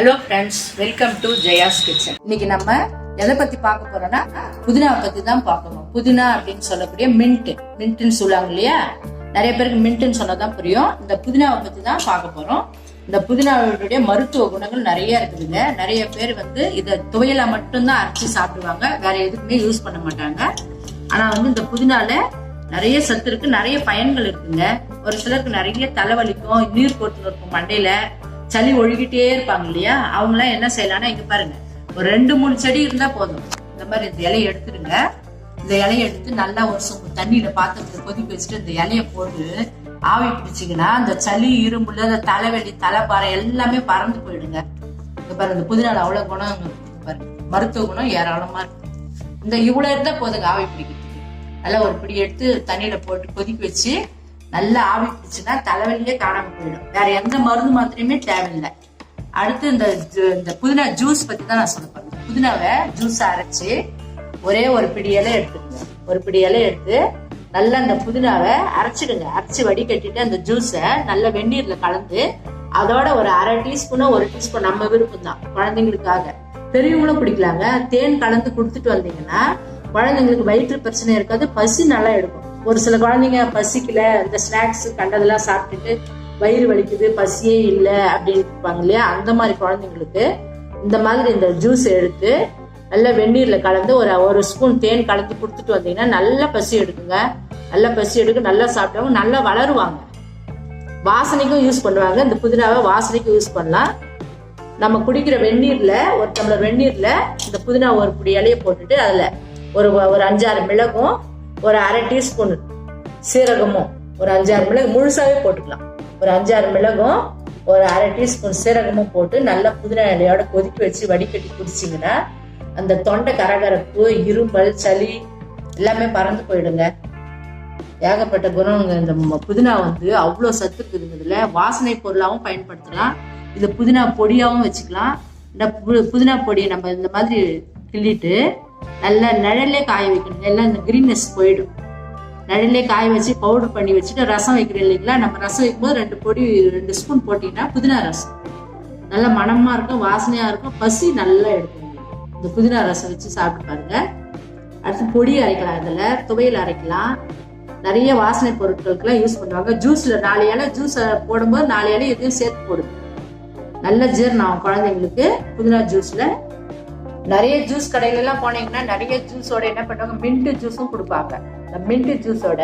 Hello friends welcome to Jaya's kitchen இன்னைக்கு நம்ம எதை பத்தி பார்க்க போறோம்னா புதினாவை பத்தி தான் பார்க்கணும் புதினா அப்படின்னு சொல்லக்கூடிய மின்ட் மின்ட்னு சொல்லுவாங்க இல்லையா? நிறைய பேருக்கு மின்ட்னு சொன்னதான் புரியும். இந்த புதினாவை பத்தி தான் பார்க்க போறோம். இந்த புதினாவுடைய மருத்துவ குணங்கள் நிறைய இருக்குதுங்க. நிறைய பேர் வந்து இதை துவையலா மட்டும்தான் அரைச்சி சாப்பிடுவாங்க. வேற எதுக்குமே யூஸ் பண்ண மாட்டாங்க. ஆனா வந்து இந்த புதினால நிறைய சத்து இருக்கு நிறைய பயன்கள் இருக்குங்க. ஒரு சிலருக்கு நிறைய தலைவலிக்கும் நீர் போட்டு இருக்கும் மண்டையில. சளி ஒழுகிட்டே இருப்பாங்க இல்லையா? அவங்களாம் என்ன செய்யலாம்னா இங்க பாருங்க. ஒரு ரெண்டு மூணு செடி இருந்தா போதும். இந்த மாதிரி இந்த இலையை எடுத்துடுங்க. இந்த இலையை எடுத்து நல்லா ஒரு சொம்பு தண்ணியில பாத்திரத்தை கொதிக்க வச்சுட்டு இந்த இலையை போட்டு ஆவி பிடிச்சிங்கன்னா அந்த சளி இரும்புல அந்த தலைவலி தலைப்பாறை எல்லாமே பறந்து போயிடுங்க. இங்க பாருங்க இந்த புதினால அவ்வளவு குணம் பாருங்க. மருத்துவ குணம் ஏராளமா இருக்கு. இந்த இவ்வளவு இருந்தா போதுங்க ஆவி பிடிக்கிறதுக்கு. நல்லா ஒரு பிடி எடுத்து தண்ணியில போட்டு கொதிக்க வச்சு நல்லா ஆவி பிடிச்சுன்னா தலைவலியே காணாம போயிடும். வேற எந்த மருந்து மாத்திரையுமே தேவையில்லை. அடுத்து இந்த இந்த புதினா ஜூஸ் பத்தி தான் நான் சொல்ல போறேன். புதினாவை ஜூஸ் அரைச்சு ஒரே ஒரு பிடி இலை ஒரு பிடி இலை எடுத்து நல்லா அந்த புதினாவை அரைச்சிடுங்க அரைச்சு வடிகட்டிட்டு அந்த ஜூஸை நல்ல வெந்நீர்ல கலந்து அதோட ஒரு அரை டீஸ்பூனோ ஒரு டீஸ்பூன் நம்ம விருப்பம் தான் குழந்தைங்களுக்காக. பெரியவங்களும் குடிக்கலாங்க. தேன் கலந்து கொடுத்துட்டு வந்தீங்கன்னா குழந்தைங்களுக்கு வயிற்று பிரச்சனை இருக்காது பசி நல்லா எடுக்கும். ஒரு சில குழந்தைங்க பசிக்கல இந்த ஸ்நாக்ஸ் கண்டதெல்லாம் சாப்பிட்டுட்டு வயிறு வலிக்குது பசியே இல்லை அப்படின்னு இருப்பாங்க இல்லையா? அந்த மாதிரி குழந்தைங்களுக்கு இந்த மாதிரி இந்த ஜூஸ் எடுத்து நல்லா வெந்நீரில் கலந்து ஒரு ஒரு ஸ்பூன் தேன் கலந்து கொடுத்துட்டு வந்தீங்கன்னா நல்லா பசி எடுக்குங்க. நல்லா பசி எடுக்க நல்லா சாப்பிட்டவங்க நல்லா வளருவாங்க. வாசனைக்கும் யூஸ் பண்ணுவாங்க. இந்த புதினாவை வாசனைக்கும் யூஸ் பண்ணலாம். நம்ம குடிக்கிற வெந்நீரில் ஒரு டம்ளர் வெந்நீரில் இந்த புதினா ஒரு பிடி இலையை போட்டுட்டு அதில் ஒரு ஒரு அஞ்சாறு மிளகும் ஒரு அரை டீஸ்பூன் சீரகமும் ஒரு அஞ்சாறு மிளகு முழுசாவே போட்டுக்கலாம். ஒரு அஞ்சாறு மிளகும் ஒரு அரை டீஸ்பூன் சீரகமும் போட்டு நல்லா புதினா இலையோட கொதிக்க வச்சு வடிகட்டி குடிச்சிங்கன்னா அந்த தொண்டை கரகரப்பு இருமல் சளி எல்லாமே பறந்து போயிடுங்க. ஏகப்பட்ட குணங்க இந்த ம- புதினா வந்து அவ்வளோ சத்து இருக்குது வாசனை பொருளாகவும் பயன்படுத்தலாம். இது புதினா பொடியாகவும் வச்சுக்கலாம். இந்த பு- புதினா பொடியை நம்ம இந்த மாதிரி கிள்ளிட்டு நல்லா நிழல்லே காய வைக்கணும். எல்லாம் இந்த கிரீன்னஸ் போயிடும். நிழல்லே காய வச்சு பவுடர் பண்ணி வச்சுட்டு ரசம் வைக்கிறோம் இல்லைங்களா? நம்ம ரசம் வைக்கும்போது ரெண்டு பொடி ரெண்டு ஸ்பூன் போட்டிங்கன்னா புதினா ரசம். நல்ல மனமாக இருக்கும் வாசனையாக இருக்கும். பசி நல்லா எடுக்கும். இந்த புதினா ரசம் வச்சு சாப்பிட்டு பாருங்க. அடுத்து பொடி அரைக்கலாம் இதில். துவையல் அரைக்கலாம். நிறைய வாசனை பொருட்களுக்கெல்லாம் யூஸ் பண்ணுவாங்க. ஜூஸில் நாலு இலை ஜூஸ் போடும்போது நாலு இலை எதையும் சேர்த்து போடுது நல்ல ஜீரணம் ஆகும் குழந்தைங்களுக்கு புதினா ஜூஸில் நிறைய ஜூஸ் கடையில எல்லாம் போனீங்கன்னா நிறைய ஜூஸோட என்ன பண்ணுவாங்க? மின்ட் ஜூஸும் கொடுப்பாங்க. அந்த மின்ட் ஜூஸோட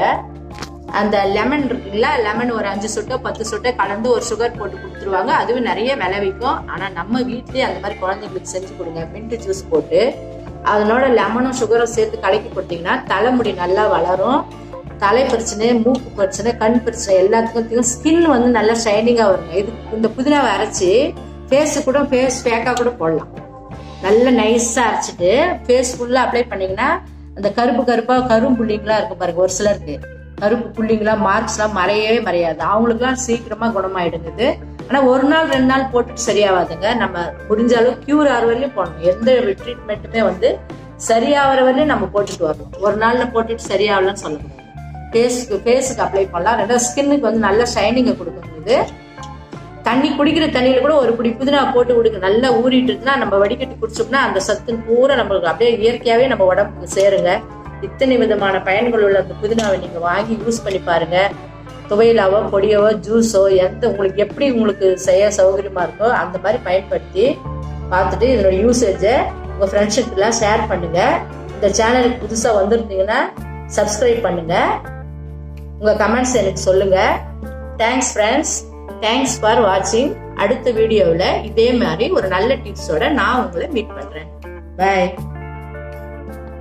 அந்த லெமன் இருக்குங்களா லெமன் ஒரு அஞ்சு சொட்டோ பத்து சொட்டோ கலந்து ஒரு சுகர் போட்டு கொடுத்துருவாங்க. அதுவும் நிறைய விலை விற்கும். ஆனா நம்ம வீட்லயே அந்த மாதிரி குழந்தைங்களுக்கு செஞ்சு கொடுங்க. மின்ட் ஜூஸ் போட்டு அதனோட லெமனும் சுகரும் சேர்த்து கலக்கி கொடுத்தீங்கன்னா தலைமுடி நல்லா வளரும். தலை பிரச்சனை மூக்கு பிரச்சனை கண் பிரச்சனை எல்லாத்துக்கும் ஸ்கின் வந்து நல்லா ஷைனிங்காக வருங்க. இது இந்த புதினாவை அரைச்சி ஃபேஸு கூட ஃபேஸ் பேக்காக கூட போடலாம். நல்லா நைஸாக அரைச்சிட்டு ஃபேஸ் ஃபுல்லாக அப்ளை பண்ணீங்கன்னா அந்த கருப்பு கருப்பாக கரும் புள்ளிங்களா இருக்கும் பாருங்க ஒரு சிலருக்கு. கருப்பு புள்ளிங்களா மார்க்ஸ்லாம் மறையவே மறையாது. அவங்களுக்குலாம் சீக்கிரமாக குணமாயிடுங்குது ஆனால் ஒரு நாள் ரெண்டு நாள் போட்டுட்டு சரியாகாதுங்க நம்ம முடிஞ்ச அளவு கியூர் ஆகிற வரையும் போடணும். எந்த ட்ரீட்மெண்ட்டுமே வந்து சரியாகிற வரையும் நம்ம போட்டுட்டு வரணும். ஒரு நாளில் போட்டுட்டு சரியாகலன்னு சொல்லக்கூடாது. ஃபேஸுக்கு ஃபேஸுக்கு அப்ளை பண்ணலாம். ரெண்டாவது ஸ்கின்னுக்கு வந்து நல்ல ஷைனிங்கை கொடுக்கும் இது. தண்ணி குடிக்கிற தண்ணியில கூட ஒரு குடி புதினா போட்டு கொடுங்க நல்லா ஊறிட்டு இருக்குன்னா நம்ம வடிகட்டி குடிச்சோம்னா அந்த சத்து பூரா நம்மளுக்கு அப்படியே இயற்கையாவே நம்ம உடம்புக்கு சேருங்க. இத்தனை விதமான பயன்கள் உள்ள அந்த புதினாவை நீங்க வாங்கி யூஸ் பண்ணி பாருங்க. துவையலாவோ பொடியவோ ஜூஸோ எந்த உங்களுக்கு எப்படி உங்களுக்கு செய்ய சௌகரியமா இருக்கோ அந்த மாதிரி பயன்படுத்தி பார்த்துட்டு இதோட யூசேஜை உங்க ஃப்ரெண்ட்ஷிப்லாம் ஷேர் பண்ணுங்க. இந்த சேனலுக்கு புதுசா வந்திருந்தீங்கன்னா சப்ஸ்கிரைப் பண்ணுங்க. உங்க கமெண்ட்ஸ் எனக்கு சொல்லுங்க. தேங்க்ஸ் ஃப்ரெண்ட்ஸ் தேங்க்ஸ் ஃபார் வாட்சிங் அடுத்த வீடியோவில் இதே மாதிரி ஒரு நல்ல டிப்ஸோட நான் உங்களை மீட் பண்ணுறேன் பை